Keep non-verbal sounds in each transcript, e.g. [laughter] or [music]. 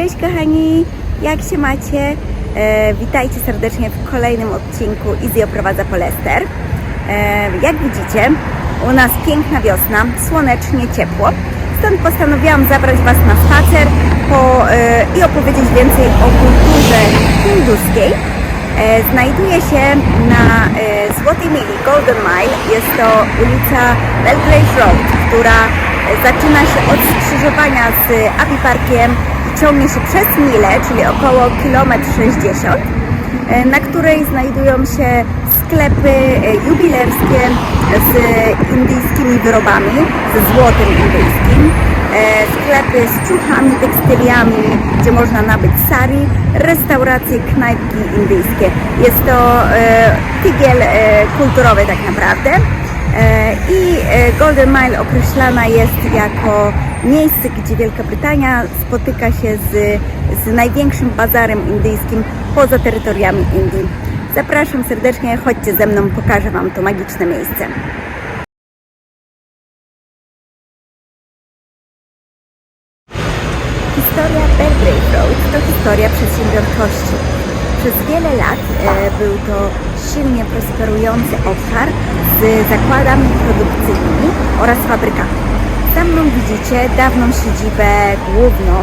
Cześć kochani, jak się macie? E, witajcie serdecznie w kolejnym odcinku Easy oprowadza po Lester. E, jak widzicie, u nas piękna wiosna, słonecznie, ciepło. Stąd postanowiłam zabrać Was na spacer po, e, i opowiedzieć więcej o kulturze hinduskiej. E, Znajduje się na e, Złotej Mili, Golden Mile. Jest to ulica Belgrave Road, która e, zaczyna się od skrzyżowania z Abbey Parkiem ciągnie się przez milę, czyli około kilometr 60, e, na której znajdują się sklepy e, jubilerskie z indyjskimi wyrobami, ze złotem indyjskim, e, sklepy z ciuchami, tekstyliami, gdzie można nabyć sari, restauracje, knajpki indyjskie. Jest to tygiel kulturowy tak naprawdę. I Golden Mile określana jest jako miejsce, gdzie Wielka Brytania spotyka się z, z największym bazarem indyjskim poza terytoriami Indii. Zapraszam serdecznie, chodźcie ze mną, pokażę Wam to magiczne miejsce. Historia Belgrave Road to historia przedsiębiorczości. Przez wiele lat e, był to silnie prosperujący obszar z zakładami produkcyjnymi oraz fabrykami. Za mną widzicie dawną siedzibę główną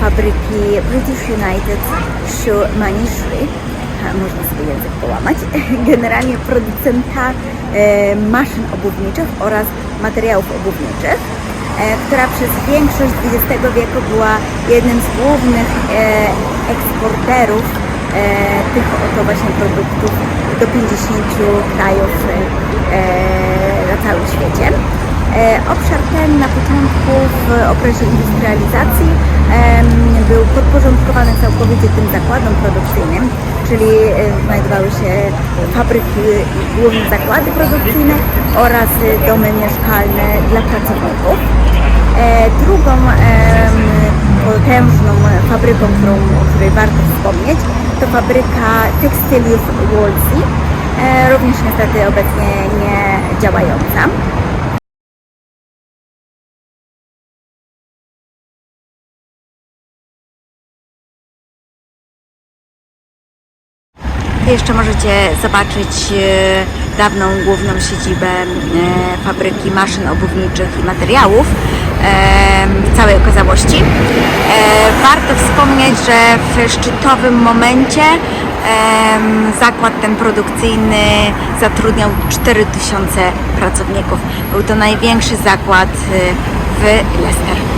fabryki British United Shoe. A, Można sobie język połamać. [laughs] Generalnie producenta e, maszyn obuwniczych oraz materiałów obuwniczych e, która przez większość XX wieku była jednym z głównych e, eksporterów tych oto właśnie produktów do 50 krajów na całym świecie. E, Obszar ten na początku w okresie industrializacji był podporządkowany całkowicie tym zakładom produkcyjnym, czyli e, znajdowały się fabryki i główne zakłady produkcyjne oraz domy mieszkalne dla pracowników. E, Drugą potężną fabryką, którą, o której warto wspomnieć, to fabryka tekstyliów Wolsey, również niestety obecnie nie działająca. Jeszcze możecie zobaczyć e, dawną główną siedzibę e, fabryki maszyn obuwniczych i materiałów e, w całej okazałości. E, Warto wspomnieć, że w szczytowym momencie zakład ten produkcyjny zatrudniał 4000 pracowników. Był to największy zakład e, w Leicester.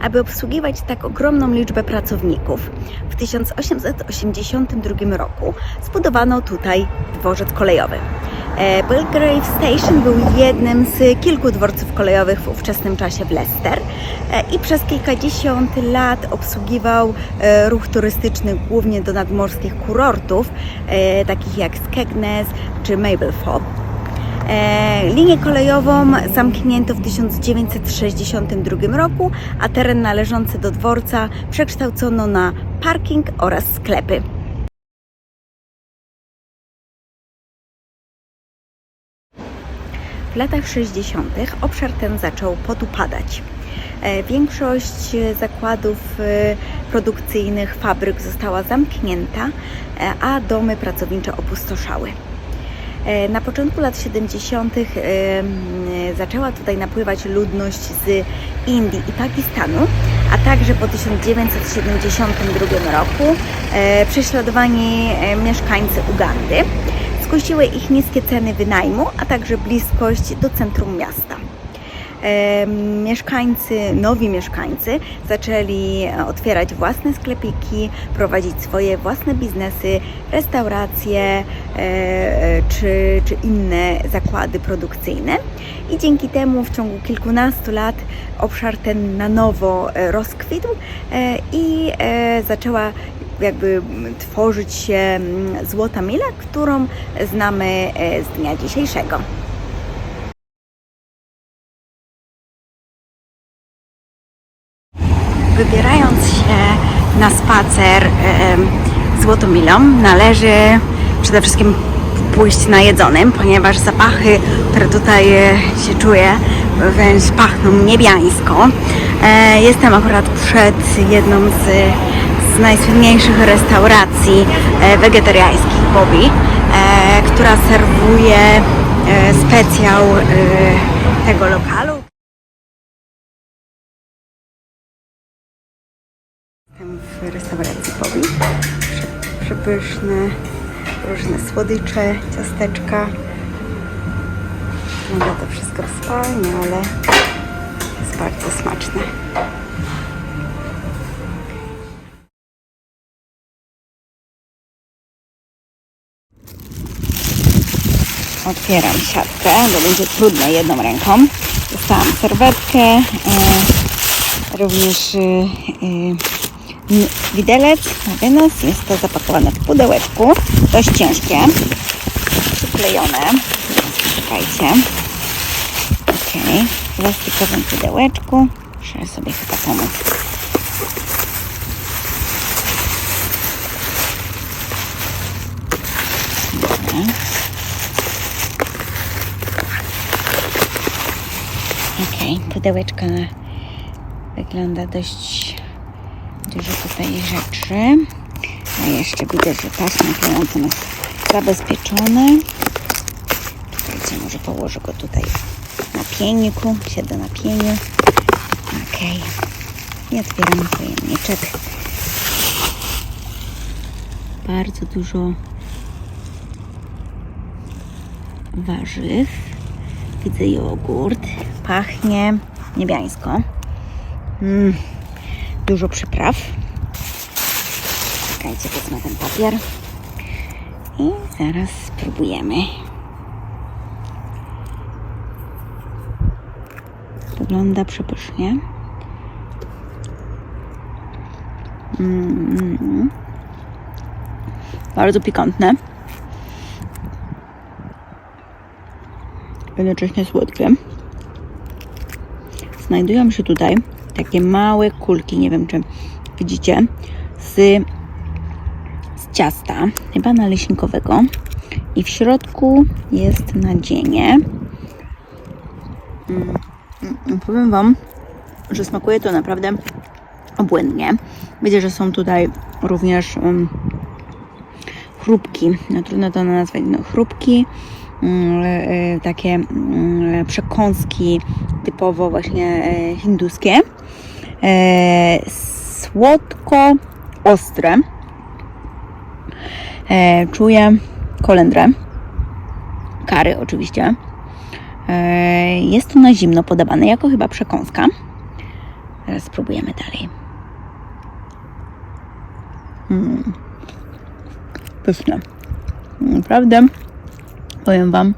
Aby obsługiwać tak ogromną liczbę pracowników, w 1882 roku zbudowano tutaj dworzec kolejowy. E, Belgrave Station był jednym z kilku dworców kolejowych w ówczesnym czasie w Leicester e, i przez kilkadziesiąt lat obsługiwał e, ruch turystyczny głównie do nadmorskich kurortów, takich jak Skegness czy Mablethorpe. E, Linię kolejową zamknięto w 1962 roku, a teren należący do dworca przekształcono na parking oraz sklepy. W latach 60. obszar ten zaczął podupadać. E, Większość zakładów e, produkcyjnych, fabryk została zamknięta, a domy pracownicze opustoszały. E, Na początku lat 70. em, e, zaczęła tutaj napływać ludność z Indii i Pakistanu, a także po 1972 roku e, prześladowani mieszkańcy Ugandy. Skusiły ich niskie ceny wynajmu, a także bliskość do centrum miasta. Mieszkańcy, nowi mieszkańcy zaczęli e, otwierać własne sklepiki, prowadzić swoje własne biznesy, restauracje e, e, czy, czy inne zakłady produkcyjne. I dzięki temu w ciągu kilkunastu lat obszar ten na nowo rozkwitł i zaczęła jakby tworzyć się m, złota mila, którą znamy z dnia dzisiejszego. Wybierając się na spacer Złotomilą, należy przede wszystkim pójść najedzonym, ponieważ zapachy, które tutaj e, się czuje, wręcz pachną niebiańsko. E, Jestem akurat przed jedną z, z najsłynniejszych restauracji e, wegetariańskich Bobby, która serwuje specjał tego lokalu. W restauracji. Prze- Przepyszne, różne słodycze, ciasteczka. Wygląda to wszystko wspaniale. Jest bardzo smaczne. Otwieram siatkę, bo będzie trudne jedną ręką. Dostałam serwetkę, e, również e, e, widelec na wynos. Jest to zapakowane w pudełeczku, dość ciężkie, przyklejone. Czekajcie. Okej, w plastikowym pudełeczku. Muszę sobie chyba pomóc. Okej, pudełeczko wygląda dość dużo tutaj rzeczy. A jeszcze widzę, że taśma klejącą jest zabezpieczone. Czekajcie, może położę go tutaj na pieniku. Siedzę na pieniu. Okej. I otwieram pojemniczek. Bardzo dużo warzyw. Widzę jogurt. Pachnie niebiańsko. Mm. Dużo przypraw. Czekajcie, wezmę ten papier. I zaraz spróbujemy. Wygląda przepysznie. Mm. Bardzo pikantne. Jednocześnie słodkie. Znajdują się tutaj takie małe kulki, nie wiem czy widzicie, z, z ciasta, chyba naleśnikowego. I w środku jest nadzienie. Mm, mm, powiem Wam, że smakuje to naprawdę obłędnie. Widzę, że są tutaj również um, chrupki, no, trudno to nazwać, no, chrupki, mm, e, takie mm, przekąski typowo właśnie e, hinduskie. E, słodko ostre. E, czuję kolendrę. Kary oczywiście. E, jest to na zimno podawane jako chyba przekąska. Teraz spróbujemy dalej. Mm. Pyszne. Naprawdę powiem Wam,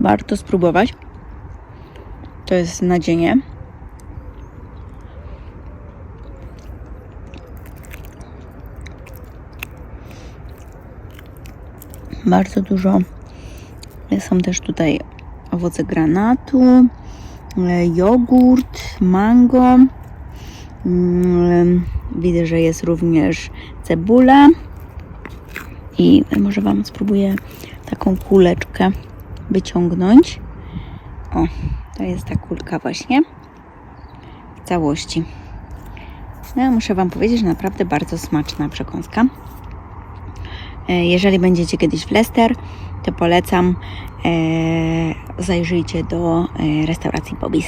warto spróbować. To jest nadzienie. Bardzo dużo są też tutaj owoce granatu, e, jogurt, mango. Mm, Widzę, że jest również cebula. I może Wam spróbuję taką kuleczkę wyciągnąć. O, to jest ta kulka właśnie w całości. No, muszę Wam powiedzieć, że naprawdę bardzo smaczna przekąska. E, Jeżeli będziecie kiedyś w Leicester, to polecam e, zajrzyjcie do e, restauracji Bobby's.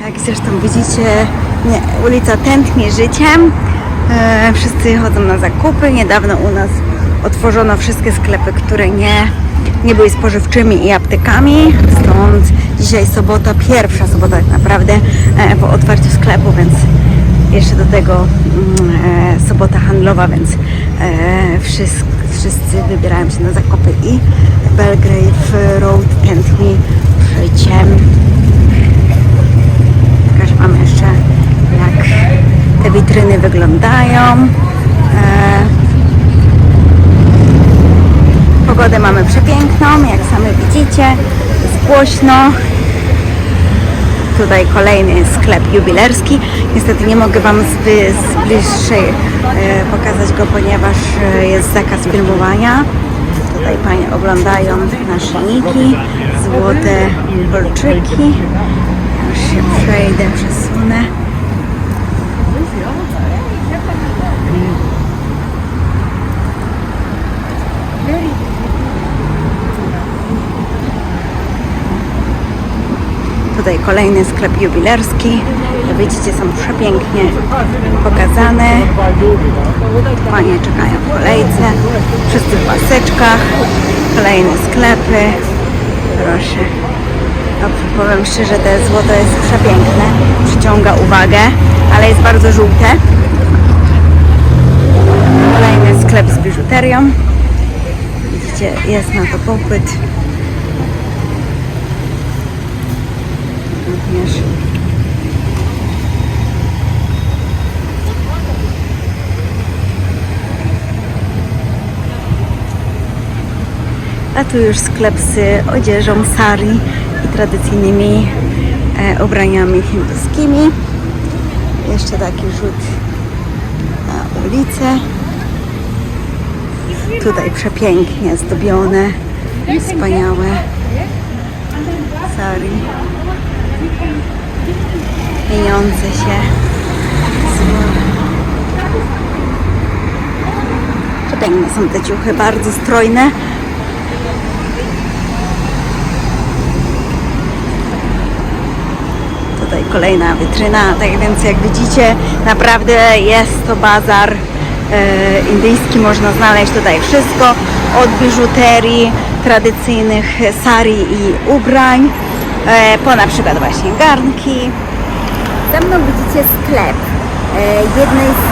Jak zresztą widzicie, nie, ulica tętni życiem. Wszyscy chodzą na zakupy. Niedawno u nas otworzono wszystkie sklepy, które nie, nie były spożywczymi i aptekami. Stąd dzisiaj sobota, pierwsza sobota tak naprawdę e, po otwarciu sklepu, więc jeszcze do tego mm, e, sobota handlowa, więc e, wszyscy, wybierają się na zakupy i Belgrave Road tętni życiem. Pokażę Wam jeszcze, jak te witryny wyglądają. Pogodę mamy przepiękną, jak sami widzicie. Jest głośno. Tutaj kolejny sklep jubilerski. Niestety nie mogę Wam z, bli- z bliższej e, pokazać go, ponieważ e, jest zakaz filmowania. Tutaj Panie oglądają naszyjniki. złote kolczyki. Już się przejdę, przesunę. Tutaj kolejny sklep jubilerski. Widzicie, są przepięknie pokazane. Panie czekają w kolejce. Wszyscy w paseczkach. Kolejne sklepy. Proszę. Dobrze, powiem szczerze, te złoto jest przepiękne. Przyciąga uwagę, ale jest bardzo żółte. Kolejny sklep z biżuterią. Widzicie, jest na to popyt. Również A tu już sklep z odzieżą sari i tradycyjnymi e, ubraniami hinduskimi. Jeszcze taki rzut na ulicę. Tutaj przepięknie zdobione, wspaniałe sari. Pieniądze się. Przepiękne są te ciuchy, bardzo strojne. Tutaj kolejna witryna, tak więc jak widzicie, naprawdę jest to bazar e, indyjski. Można znaleźć tutaj wszystko od biżuterii, tradycyjnych sari i ubrań, e, po na przykład właśnie garnki. Za mną widzicie sklep e, jednej z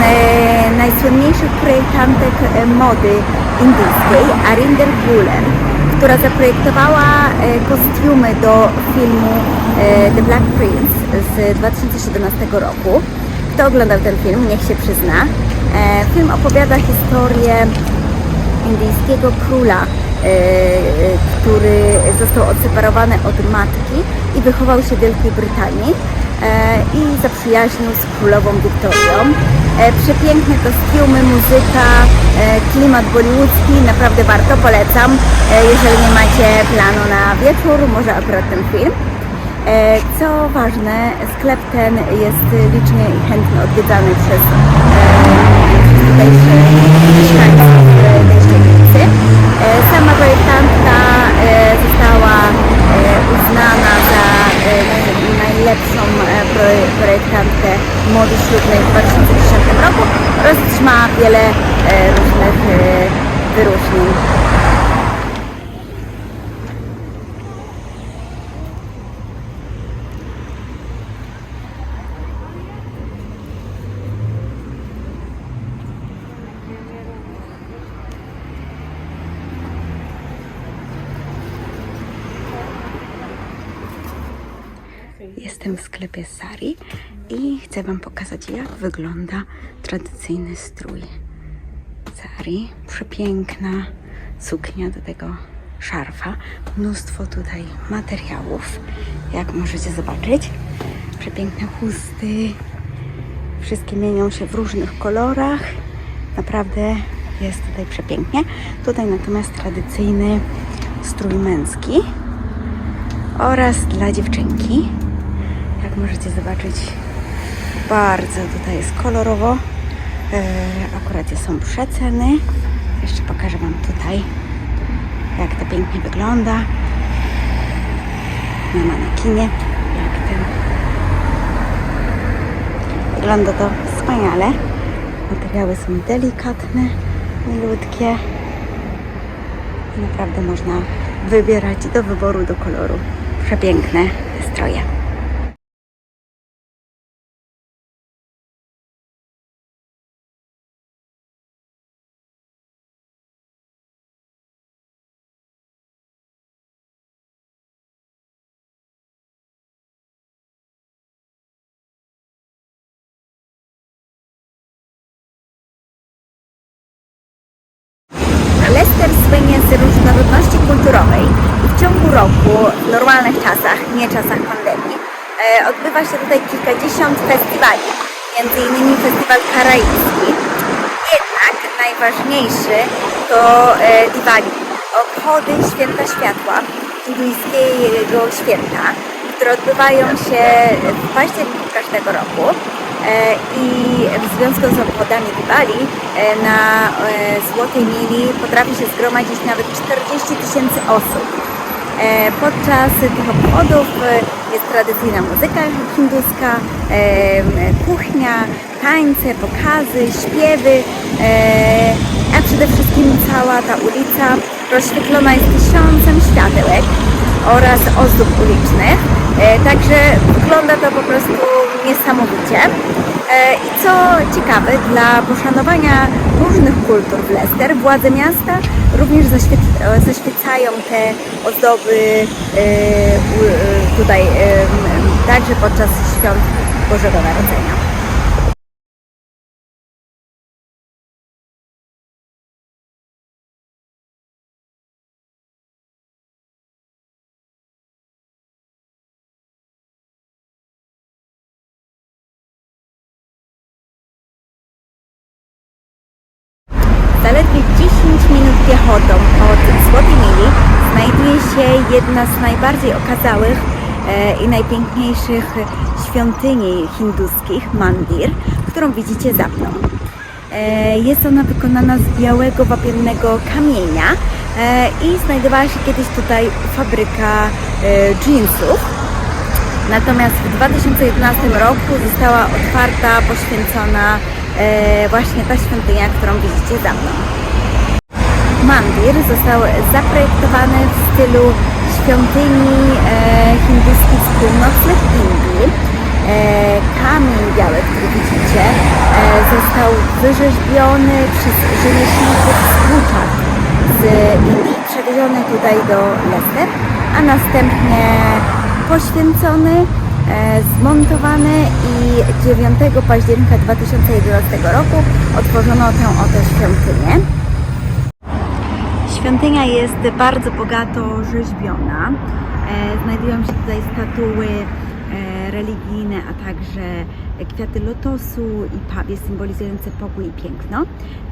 najsłynniejszych projektantek mody indyjskiej, Arinder Guler, która zaprojektowała e, kostiumy do filmu e, The Black Prince z 2017 roku. Kto oglądał ten film, niech się przyzna. E, Film opowiada historię indyjskiego króla, który został odseparowany od matki i wychował się w Wielkiej Brytanii i zaprzyjaźnił z królową Wiktorią. Przepiękne kostiumy, muzyka, klimat bollywoodzki, naprawdę warto, polecam. E, Jeżeli nie macie planu na wieczór, może akurat ten film. E, Co ważne, sklep ten jest licznie i chętnie odwiedzany przez e, mieszkańców e. E, Sama projektantka e, została e, uznana za e, najlepszą e, proje- projektantkę mody ślubnej w 2010 roku oraz otrzymała wiele e, różnych e, wyróżnień. Jestem w sklepie Sari i chcę Wam pokazać, jak wygląda tradycyjny strój. Sari, przepiękna suknia do tego szarfa. Mnóstwo tutaj materiałów, jak możecie zobaczyć. Przepiękne chusty. Wszystkie mienią się w różnych kolorach. Naprawdę jest tutaj przepięknie. Tutaj natomiast tradycyjny strój męski oraz dla dziewczynki. Możecie zobaczyć, bardzo tutaj jest kolorowo. E, akurat są przeceny. Jeszcze pokażę Wam tutaj, jak to pięknie wygląda. Na manekinie. Jak ten. Wygląda to wspaniale. Materiały są delikatne, milutkie. Naprawdę można wybierać do wyboru, do koloru. Przepiękne stroje. Odbywa się tutaj kilkadziesiąt festiwali, między innymi festiwal karaibski. Jednak najważniejszy to e, Diwali, obchody Święta Światła, hinduskiego święta, które odbywają się w październiku każdego roku. E, I w związku z obchodami Diwali e, na e, Złotej Mili potrafi się zgromadzić nawet 40 tysięcy osób. E, Podczas tych obchodów e, jest tradycyjna muzyka hinduska, e, kuchnia, tańce, pokazy, śpiewy, a przede wszystkim cała ta ulica rozświetlona jest tysiącem światełek oraz ozdób ulicznych. Także wygląda to po prostu niesamowicie. I co ciekawe, dla poszanowania różnych kultur w Leicester władze miasta również zaświec- e, zaświecają te ozdoby e, e, tutaj także podczas świąt Bożego Narodzenia. Zaledwie 10 minut piechotą od Złotej Mili znajduje się jedna z najbardziej okazałych e, i najpiękniejszych świątyni hinduskich, mandir, którą widzicie za mną. E, jest ona wykonana z białego wapiennego kamienia e, i znajdowała się kiedyś tutaj fabryka jeansów. Natomiast w 2011 roku została otwarta, poświęcona właśnie ta świątynia, którą widzicie za mną. Mandir został zaprojektowany w stylu świątyni e, hinduskich z północnych Indii. E, kamień biały, który widzicie, e, został wyrzeźbiony przez rzemieślników z Gujarat z Indii, przewieziony tutaj do Leicester, a następnie poświęcony, e, zmontowany i 9 października 2011 roku otworzono tę oto świątynię. Świątynia jest bardzo bogato rzeźbiona. E, Znajdują się tutaj statuły e, religijne, a także kwiaty lotosu i pawie symbolizujące pokój i piękno.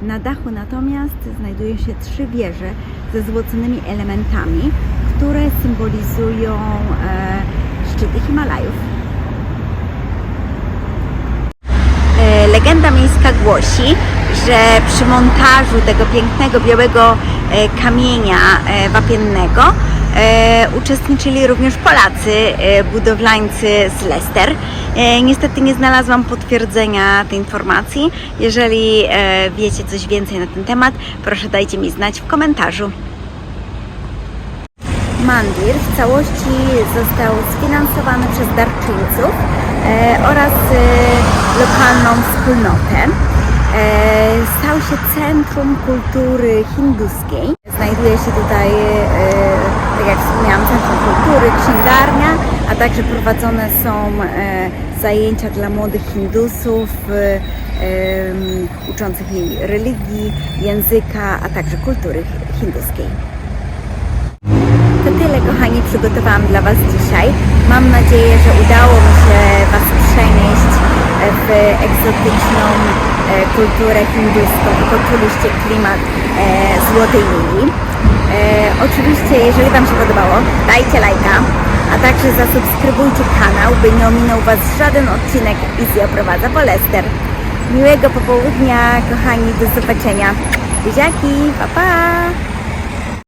Na dachu natomiast znajdują się trzy wieże ze złoconymi elementami, które symbolizują e, szczyty Himalajów. E, Legenda miejska głosi, że przy montażu tego pięknego białego e, kamienia e, wapiennego uczestniczyli również Polacy, budowlańcy z Leicester. Niestety nie znalazłam potwierdzenia tej informacji. Jeżeli wiecie coś więcej na ten temat, proszę dajcie mi znać w komentarzu. Mandir w całości został sfinansowany przez darczyńców e, oraz e, lokalną wspólnotę. E, stał się centrum kultury hinduskiej. Znajduje się tutaj, tak jak wspomniałam, centrum kultury, księgarnia, a także prowadzone są zajęcia dla młodych hindusów uczących jej religii, języka, a także kultury hinduskiej. Kochani, przygotowałam dla Was dzisiaj. Mam nadzieję, że udało mi się Was przenieść w egzotyczną e, kulturę hinduską poczuliście klimat e, Złotej Lili. E, oczywiście, jeżeli Wam się podobało, dajcie lajka, a także zasubskrybujcie kanał, by nie ominął Was żaden odcinek Izzy oprowadza po Lester. Miłego popołudnia, kochani, do zobaczenia. Buziaki, pa pa!